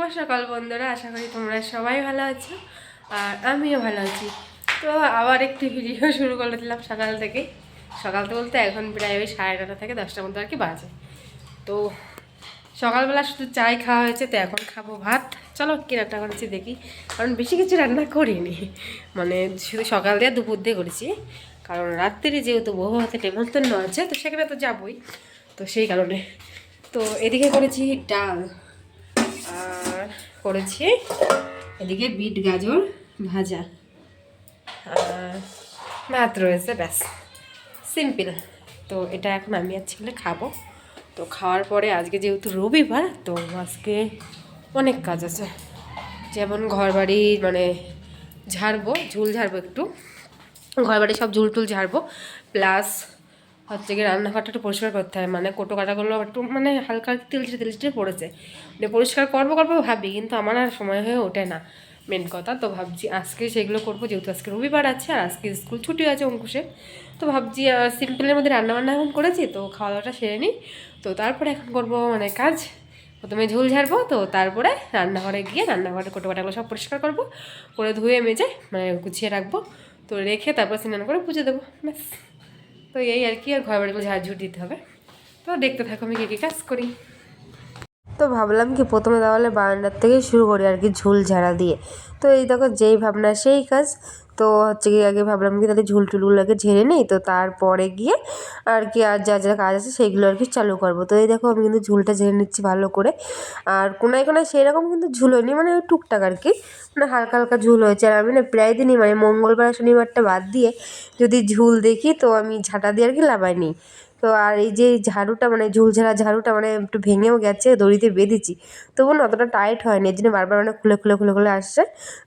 শুভ সকাল বন্ধুরা, আশা করি তোমরা সবাই ভালো আছো আর আমিও ভালো আছি। তো আবার একটি ভিডিও শুরু করে দিলাম সকাল থেকে সকাল তো বলতে এখন প্রায় ওই সাড়ে নটা থেকে দশটার মধ্যে আর কি বাজে। তো সকালবেলা শুধু চাই খাওয়া হয়েছে, তো এখন খাব ভাত। চলো কী রান্না করেছি দেখি, কারণ বেশি কিছু রান্না করিনি। মানে শুধু সকাল দিয়ে দুপুর দিয়ে করেছি, কারণ রাত্রে যেহেতু বহু হাতে নেমন্তন্ন আছে, তো সেখানে তো যাবই। তো সেই কারণে। তো এদিকে করেছি ডাল। আর করেছি। এদিকে বিট গাজর ভাজা। ভাত রয়েছে, ব্যাস। সিম্পল। তো এটা এখন আমি আর ছেলে খাব। তো খাওয়ার পরে আজকে যেহেতু রবিবার, তো আজকে অনেক কাজ আছে। যেমন ঘর বাড়ি মানে ঝাড়বো, ঝুল ঝাড়বো একটু। ঘর বাড়ি সব ঝুল টুল ঝাড়বো। প্লাস হচ্ছে কি রান্নাঘরটা একটু পরিষ্কার করতে হয়। মানে কোটো কাটাগুলো একটু মানে হালকা তিলচিটে তিলচিটে পড়েছে। মানে পরিষ্কার করব করব ভাবি, কিন্তু আমার আর সময় হয়ে ওঠে না। মেন কথা, তো ভাবছি আজকে সেগুলো করব, যেহেতু আজকে রবিবার আছে আর আজকে স্কুল ছুটি আছে অঙ্কুশে। তো ভাবছি সিম্পলের মধ্যে রান্নাবান্না এখন করেছি, তো খাওয়া দাওয়াটা সেরে নিই। তো তারপরে এখন করব মানে কাজ। প্রথমে ঝোল ঝাড়বো, তো তারপরে রান্নাঘরে গিয়ে রান্নাঘরে কোটো কাটাগুলো সব পরিষ্কার করব। করে ধুয়ে, মেজে মানে গুছিয়ে রাখব। তো রেখে তারপর স্নান করে পুজো দেবো, ব্যাস। তো এই আর কি, আর ঘর বাড়িগুলো ঝাড়ঝুট দিতে হবে। তো দেখতে থাকো, আমি কী কী কাজ করি। তো ভাবলাম কি প্রথমে তাহলে বারান্দার থেকে শুরু করি আর কি ঝুল ঝাড়া দিয়ে। তো এই দেখো যেই ভাবনা, সেই কাজ। তো হচ্ছে গিয়ে আগে ভাবলাম কি তাহলে ঝুল টুলগুলোকে ঝেড়ে নিই, তো তারপরে গিয়ে আর কি আর যা যা কাজ আছে সেইগুলো আর কি চালু করব। তো এই দেখো আমি কিন্তু ঝুলটা ঝেড়ে নিচ্ছি ভালো করে। আর কোনায় কোনায় সেরকম কিন্তু ঝুল হয়নি মানে টুকটাক আর কি মানে হালকা হালকা ঝুল হয়েছে। আর আমি না প্রায় দিনই মানে মঙ্গলবার শনিবারটা বাদ দিয়ে যদি ঝুল দেখি তো আমি ঝাঁটা দিয়ে আর কি লাভাই নিই তো আর এই যে ঝাড়ুটা মানে ঝুলঝাড়া ঝাড়ুটা মানে একটু ভেঙেও গেছে, দড়িতে বেঁধেছি। তবু না অতটা টাইট হয়নি এই জন্য বারবার মানে খুলে খুলে খুলে খুলে আসছে।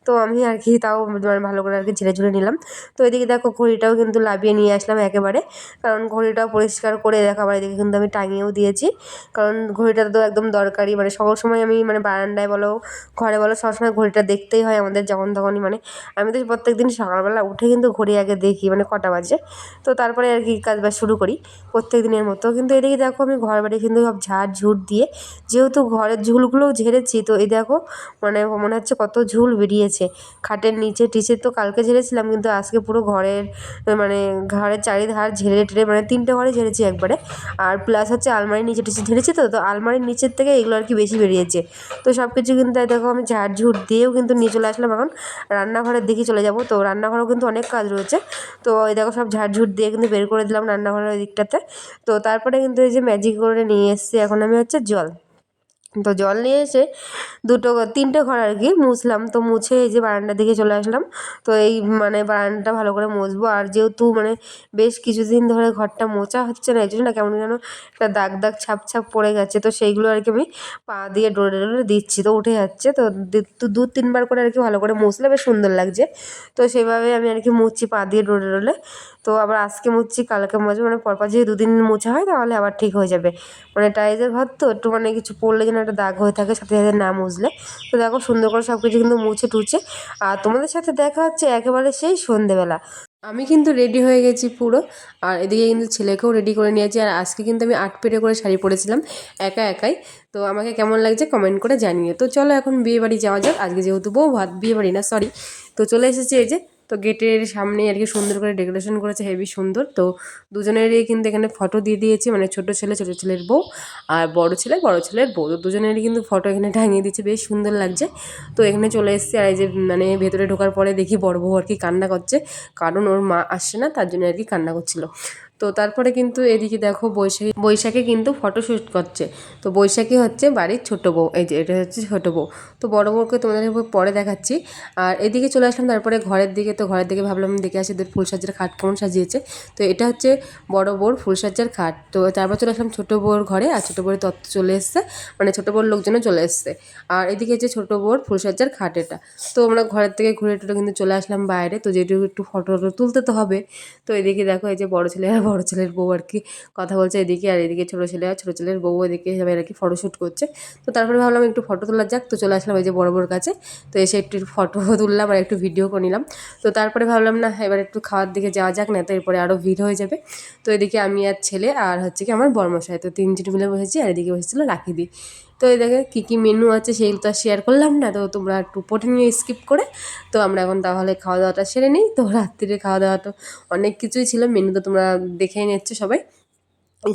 তো আমি আর কি তাও মানে ভালো করে আর কি ঝেড়ে ঝুড়ে নিলাম। তো এদিকে দেখো ঘড়িটাও কিন্তু লাভিয়ে নিয়ে আসলাম একেবারে। কারণ ঘড়িটাও পরিষ্কার করে দেখো আবার এদিকে কিন্তু আমি টাঙিয়েও দিয়েছি। কারণ ঘড়িটা তো একদম দরকারি মানে সব সময় আমি মানে বারান্দায় বলো, ঘরে বলো সবসময় ঘড়িটা দেখতেই হয় আমাদের যখন তখনই মানে। আমি তো প্রত্যেক দিন সকালবেলা উঠে কিন্তু ঘড়ি আগে দেখি মানে কটা বাজে। তো তারপরে আর কি কাজ বাজ শুরু করি। প্রত্যেক দিনের মতো। কিন্তু এদিকে দেখো আমি ঘর বাড়ি কিন্তু সব ঝাড় ঝুট দিয়ে যেহেতু ঘরের ঝুলগুলোও ঝেড়েছি, তো এই দেখো মানে মনে হচ্ছে কত ঝুল বেরিয়েছে। খাটের নিচে টিচে তো কালকে ঝেড়েছিলাম, কিন্তু আজকে পুরো ঘরের মানে ঘরের চারিধার ঝেড়ে টেড়ে মানে তিনটে ঘরে ঝেড়েছি একবারে। আর প্লাস হচ্ছে আলমারির নিচে টিচে ঝেড়েছি তো তো আলমারির নিচের থেকে এগুলো আর কি বেশি বেরিয়েছে। তো সব কিছু কিন্তু দেখো আমি ঝাড় ঝুট দিয়েও কিন্তু নিয়ে চলে আসলাম এখন। রান্নাঘরের দিকে চলে যাব, তো রান্নাঘরেও কিন্তু অনেক কাজ রয়েছে। তো এই দেখো সব ঝাড় ঝুট দিয়ে কিন্তু বের করে দিলাম রান্নাঘরের ওই দিকটাতে। তো তারপরে কিন্তু এই যে ম্যাজিক করে নিয়ে এসেছি এখন আমি হচ্ছে জল। তো জল নিয়ে এসে দুটো তিনটে ঘর আর কি মুছলাম। তো মুছে এই যে বারান্দার দিকে চলে আসলাম। তো এই মানে বারান্দাটা ভালো করে মুছবো। আর যেহেতু মানে বেশ কিছুদিন ধরে ঘরটা মোছা হচ্ছে না, এই জন্য না কেমন যেন একটা দাগ দাগ ছাপ ছাপ পড়ে গেছে। তো সেইগুলো আর কি আমি পা দিয়ে ডোরে ডোরে দিচ্ছি। তো উঠে যাচ্ছে। তো দু তিনবার করে আর কি ভালো করে মুছলে বেশ সুন্দর লাগছে। তো সেভাবে আমি আর কি মুছছি পা দিয়ে ডোরে ডোলে তো আবার আজকে মুছছি, কালকে মুছবো। মানে পরপর যদি দুদিন মোছা হয় তাহলে আবার ঠিক হয়ে যাবে। মানে টাইলসের ঘর তো একটু মানে কিছু পড়লে যেন একটা দাগ হয়ে থাকে, সাথে সাথে না মুছলে। তো দেখো সুন্দর করে সব কিছু কিন্তু মুছে টুছে। আর তোমাদের সাথে দেখা হচ্ছে একেবারে সেই সন্ধেবেলা। আমি কিন্তু রেডি হয়ে গেছি পুরো। আর এদিকে কিন্তু ছেলেকেও রেডি করে নিয়েছি। আর আজকে কিন্তু আমি আট পেটে করে শাড়ি পরেছিলাম, একা একাই। তো আমাকে কেমন লাগছে কমেন্ট করে জানিয়ে তো চলো এখন বিয়ে বাড়ি যাওয়া যাক। আজকে যেহেতু বউ ভাত বিয়ে বাড়ি না সরি তো চলে এসেছি এই যে তো গেটের সামনে আর কি সুন্দর করে ডেকোরেশন করেছে, হেভি সুন্দর। তো দুজনেরই কিন্তু এখানে ফটো দিয়ে দিয়েছে মানে ছোট ছেলে, ছোট ছেলের বউ আর বড় ছেলে, বড় ছেলের বউ। তো দুজনেরই কিন্তু ফটো এখানে টাঙিয়ে দিচ্ছে বেশ সুন্দর লাগছে। তো এখানে চলে এসছে আর এই যে মানে ভেতরে ঢোকার পরে দেখি বড় বউ আর কি কান্না করছে, কারণ ওর মা আসছে না, তার জন্য আর কি কান্না করছিল। তো তারপরে কিন্তু এদিকে দেখো বৈশাখী বৈশাখী কিন্তু ফটোশ্যুট করছে। তো বৈশাখী হচ্ছে বাড়ির ছোট বউ, এই যে এটা হচ্ছে ছোট বউ। তো বড় বউকে তোমাদের পরে দেখাচ্ছি। আর এদিকে চলে আসলাম, তারপরে ঘরের দিকে, তো ঘরের দিকে ভাবলাম দেখে আসি ফুল ফুলসজ্জার খাট কেমন সাজিয়েছে। তো এটা হচ্ছে বড় বউর ফুলসজ্জার খাট। তো তারপর চলে আসলাম ছোটো বউর ঘরে, আর ছোটো বউর তত্ত্ব চলে এসছে মানে ছোটো বউর লোকজনও চলে এসছে। আর এদিকে হচ্ছে ছোটো বউর ফুলসজ্জার খাট এটা। তো আমরা ঘরের থেকে ঘুরে টুরে কিন্তু চলে আসলাম বাইরে, তো যেটুকু একটু ফটো তুলতে তো হবে। তো এদিকে দেখো এই যে বড় ছেলে বড় ছেলের বউ আর কি কথা বলছে এদিকে আর এদিকে ছোটো ছেলে আর ছোটো ছেলের বউ এদিকে সবাই আর কি ফটোশ্যুট করছে। তো তারপরে ভাবলাম একটু ফটো তোলা যাক, তো চলে আসলাম এই যে বড় বড় কাছে। তো এসে একটু ফটো তুললাম আর একটু ভিডিও করে নিলাম। তো তারপরে ভাবলাম না, এবার একটু খাওয়ার দিকে যাওয়া যাক, না তো এরপরে আরও ভিড় হয়ে যাবে। তো এদিকে আমি আর ছেলে আর হচ্ছে কি আমার বর্মশাই, তো তিনজন মিলে বসেছি আর এদিকে বসেছিলো রাখিদি। তো এই দেখে কী কী মেনু আছে সেগুলো তো আর শেয়ার করলাম না, তো তোমরা একটু পটে নিয়ে স্কিপ করে, তো আমরা এখন তাহলে খাওয়া দাওয়াটা সেরে নিই। তো রাত্রিরে খাওয়া দাওয়া তো অনেক কিছুই ছিল মেনু তো তোমরা দেখেই নিচ্ছ সবাই।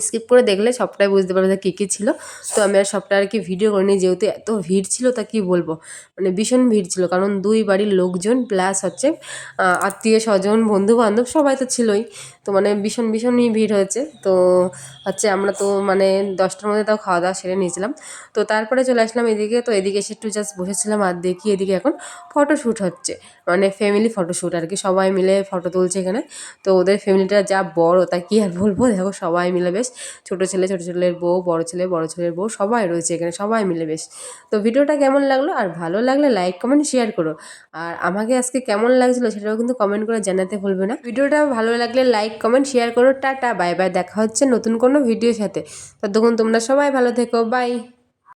স্কিপ করে দেখলে সবটাই বুঝতে পারবে যে কী কী ছিল। তো আমি আর সবটা আর কি ভিডিও করিনি, যেহেতু এত ভিড় ছিল, তা কি বলব? মানে ভীষণ ভিড় ছিল, কারণ দুই বাড়ির লোকজন প্লাস হচ্ছে আত্মীয় স্বজন বন্ধু বান্ধব সবাই তো ছিলই। তো মানে ভীষণ, ভীষণই ভিড় হয়েছে। তো হচ্ছে আমরা তো মানে দশটার মধ্যে তাও খাওয়া দাওয়া সেরে নিয়েছিলাম। তো তারপরে চলে আসলাম এদিকে, তো এদিকে এসে একটু জাস্ট বসেছিলাম আর দেখি এদিকে এখন ফটোশ্যুট হচ্ছে। মানে ফ্যামিলি ফটোশ্যুট আর কি, সবাই মিলে ফটো তুলছে এখানে। তো ওদের ফ্যামিলিটা যা বড়, তা কি আর বলব? দেখো সবাই মিলে বেশ ছোটো ছেলে, ছোটো ছেলের বউ, বড় ছেলে, বড় ছেলের বউ, সবাই রয়েছে এখানে, সবাই মিলে বেশ। তো ভিডিওটা কেমন লাগল? আর ভালো লাগলে লাইক কমেন্ট শেয়ার করো। আর আমাকে আজকে কেমন লাগছিল সেটাও কিন্তু কমেন্ট করে জানাতে ভুলবে না। ভিডিওটা ভালো লাগলে লাইক কমেন্ট শেয়ার করো। টাটা বাই বাই দেখা হচ্ছে নতুন কোনো ভিডিওর সাথে। ততক্ষণ তোমরা সবাই ভালো থেকো। বাই